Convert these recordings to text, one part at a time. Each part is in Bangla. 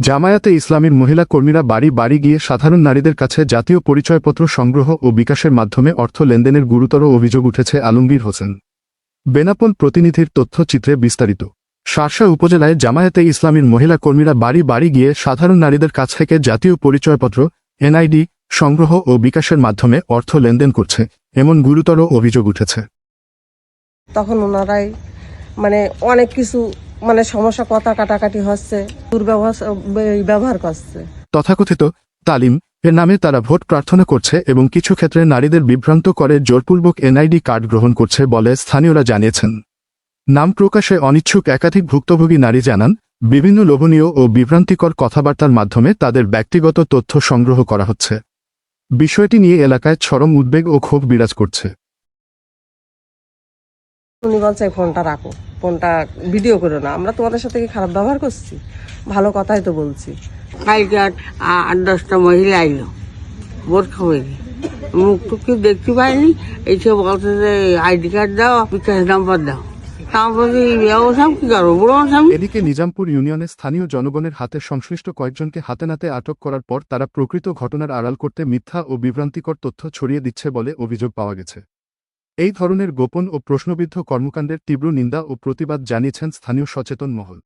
জামায়াতে ইসলামীর মহিলা কর্মীরা বাড়ি বাড়ি গিয়ে সাধারণ নারীদের কাছে জাতীয় পরিচয়পত্র সংগ্রহ ও বিকাশের মাধ্যমে অর্থ লেনদেনের গুরুতর অভিযোগ উঠেছে আলমগীর হোসেন। বেনাপোল প্রতিনিধির তথ্যচিত্রে বিস্তারিত। শার্শা উপজেলায় জামায়াতে ইসলামীর মহিলা কর্মীরা বাড়ি বাড়ি গিয়ে সাধারণ নারীদের কাছ থেকে জাতীয় পরিচয়পত্র, এনআইডি, সংগ্রহ ও বিকাশের মাধ্যমে অর্থ লেনদেন করছে, এমন গুরুতর অভিযোগ উঠেছে। তখন ওনারাই মানে অনেক কিছু মানে সমস্যা কথা কাটাকাটি হচ্ছে দুর্ব্যবহার ব্যবহার করছে। তথাকথিত তালিম এর নামে তারা ভোট প্রার্থনা করছে এবং কিছু ক্ষেত্রে নারীদের বিভ্রান্ত করে জোরপূর্বক এনআইডি কার্ড গ্রহণ করছে বলে স্থানীয়রা জানিয়েছেন। নাম প্রকাশে অনিচ্ছুক একাধিক ভুক্তভোগী নারী জানান বিভিন্ন লোভনীয় ও বিভ্রান্তিকর কথাবার্তার মাধ্যমে তাদের ব্যক্তিগত তথ্য সংগ্রহ করা হচ্ছে। বিষয়টি নিয়ে এলাকায় চরম উদ্বেগ ও ক্ষোভ বিরাজ করছে। উনি বলছে "এই ফোনটা রাখো। ফোনটা ভিডিও করো না। আমরা তোমাদের সাথে কি খারাপ ব্যবহার করছি? ভালো কথাই তো বলছি। কালকে আট দশটা মহিলা আইলো বোরখা হয়ে মুখ টুক কেউ দেখতে পাইনি এসে বলছে যে আইডি কার্ড দাও বিকাশ নাম্বার দাও। এদিকে নিজামপুর ইউনিয়নের স্থানীয় জনগণের হাতে সংশ্লিষ্ট কয়েকজনকে হাতে নাতে আটক করার পর তারা প্রকৃত ঘটনার আড়াল করতে মিথ্যা ও বিভ্রান্তিকর তথ্য ছড়িয়ে দিচ্ছে বলে অভিযোগ পাওয়া গেছে। এই ধরনের গোপন ও প্রশ্নবিদ্ধ কর্মকাণ্ডের তীব্র নিন্দা ও প্রতিবাদ জানিয়েছেন স্থানীয় সচেতন মহল।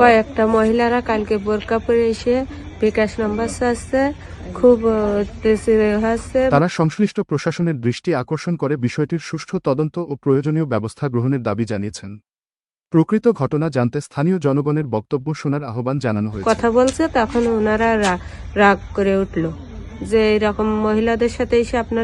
কয়েকটা মহিলারা কালকে বোরকা পরে এসে বিকাশ নাম্বার চাচ্ছে খুব তারা সংশ্লিষ্ট প্রশাসনের দৃষ্টি আকর্ষণ করে বিষয়টির সুষ্ঠু তদন্ত ও প্রয়োজনীয় ব্যবস্থা গ্রহণের দাবি জানিয়েছেন। প্রকৃত ঘটনা জানতে স্থানীয় জনগণের বক্তব্য শোনার আহ্বান জানানো হয়েছে। কথা বলছে, তখন ওনারা রাগ করে উঠল যে এরকম মহিলাদের সাথে এসে আপনারা